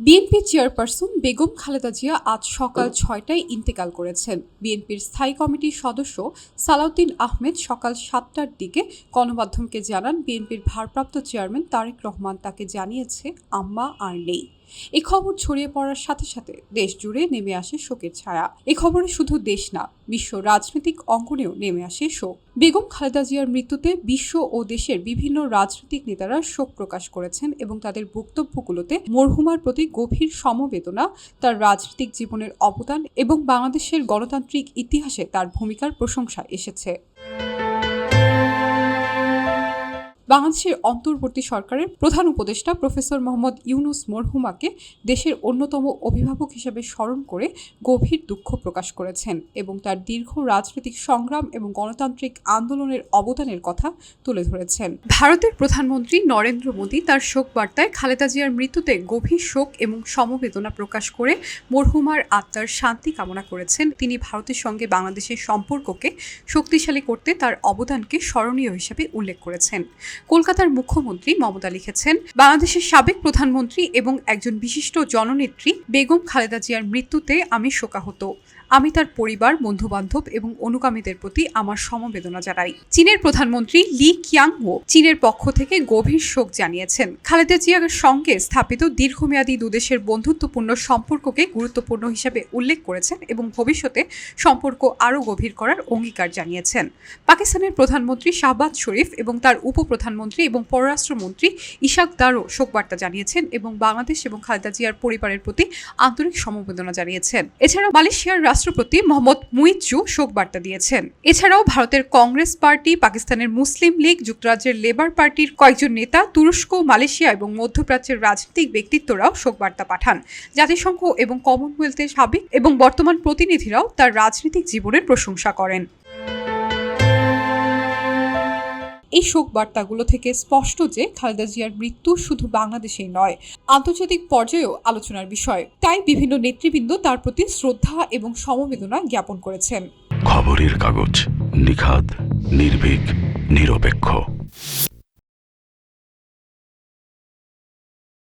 BNP chairperson Begum Khaleda Zia আজ সকাল ছয়টায় ইন্তেকাল করেছেন। বিএনপির স্থায়ী কমিটির সদস্য সালাউদ্দিন আহমেদ সকাল সাতটার দিকে গণমাধ্যমকে জানান, বিএনপির ভারপ্রাপ্ত চেয়ারম্যান তারেক রহমান তাকে জানিয়েছে, আম্মা আর নেই। এই খবর ছড়িয়ে পড়ার সাথে সাথে দেশ জুড়ে নেমে আসে শোকের ছায়া। এ খবরে শুধু দেশ না, বিশ্ব রাজনৈতিক অঙ্গনেও নেমে আসে শোক। বেগম খালেদা জিয়ার মৃত্যুতে বিশ্ব ও দেশের বিভিন্ন রাজনৈতিক নেতারা শোক প্রকাশ করেছেন এবং তাদের বক্তব্যগুলোতে মরহুমার প্রতি গভীর সমবেদনা, তার রাজনৈতিক জীবনের অবদান এবং বাংলাদেশের গণতান্ত্রিক ইতিহাসে তার ভূমিকার প্রশংসা এসেছে। বাংলাদেশের অন্তর্বর্তী সরকারের প্রধান উপদেষ্টা প্রফেসর মোহাম্মদ ইউনুস মরহুমাকে দেশের অন্যতম অভিভাবক হিসেবে স্মরণ করে গভীর দুঃখ প্রকাশ করেছেন এবং তার দীর্ঘ রাজনৈতিক সংগ্রাম এবং গণতান্ত্রিক আন্দোলনের অবদানের কথা তুলে ধরেছেন। ভারতের প্রধানমন্ত্রী নরেন্দ্র মোদী তার শোক বার্তায় খালেদা জিয়ার মৃত্যুতে গভীর শোক এবং সমবেদনা প্রকাশ করে মরহুমার আত্মার শান্তি কামনা করেছেন। তিনি ভারতের সঙ্গে বাংলাদেশের সম্পর্ককে শক্তিশালী করতে তার অবদানকে স্মরণীয় হিসেবে উল্লেখ করেছেন। কলকাতার মুখ্যমন্ত্রী মমতা লিখেছেন, বাংলাদেশের সাবেক প্রধানমন্ত্রী এবং একজন বিশিষ্ট জননেত্রী বেগম খালেদা জিয়ার মৃত্যুতে আমি শোকাহত। আমি তার পরিবার, বন্ধুবান্ধব এবং অনুগামীদের প্রতি আমার সমবেদনা জানাই। চীনের প্রধানমন্ত্রী লি কিয়াংও চীনের পক্ষ থেকে গভীর শোক জানিয়েছেন। খালেদা জিয়ার সঙ্গে স্থাপিত দীর্ঘমেয়াদী দুদেশের বন্ধুত্বপূর্ণ সম্পর্ককে গুরুত্বপূর্ণ হিসেবে উল্লেখ করেছেন এবং ভবিষ্যতে সম্পর্ক আরও গভীর করার অঙ্গীকার জানিয়েছেন। পাকিস্তানের প্রধানমন্ত্রী শাহবাজ শরীফ এবং তার উপপ্রধানমন্ত্রী এবং পররাষ্ট্রমন্ত্রী ইশাক দারও শোকবার্তা জানিয়েছেন এবং বাংলাদেশ এবং খালেদা জিয়ার পরিবারের প্রতি আন্তরিক সমবেদনা জানিয়েছেন। এছাড়া মালয়েশিয়ার রাষ্ট্রপতি মোহাম্মদ মুইজু শোকবার্তা দিয়েছেন। এছাড়াও ভারতের কংগ্রেস পার্টি, পাকিস্তানের মুসলিম লীগ, যুক্তরাজ্যের লেবার পার্টির কয়েকজন নেতা, তুরস্ক, মালয়েশিয়া এবং মধ্যপ্রাচ্যের রাজনৈতিক ব্যক্তিত্বরাও শোকবার্তা পাঠান। জাতিসংঘ এবং কমনওয়েলথের সাবেক এবং বর্তমান প্রতিনিধিরাও তার রাজনৈতিক জীবনের প্রশংসা করেন। এই শোক বার্তাগুলো থেকে স্পষ্ট যে খালেদা জিয়ার মৃত্যু শুধু বাংলাদেশেই নয়, আন্তর্জাতিক পর্যায়েও আলোচনার বিষয়। তাই বিভিন্ন নেতৃবৃন্দ তার প্রতি শ্রদ্ধা এবং সমবেদনা জ্ঞাপন করেছেন। খবরের কাগজ নিখাদ, নির্ভীক, নিরপেক্ষ।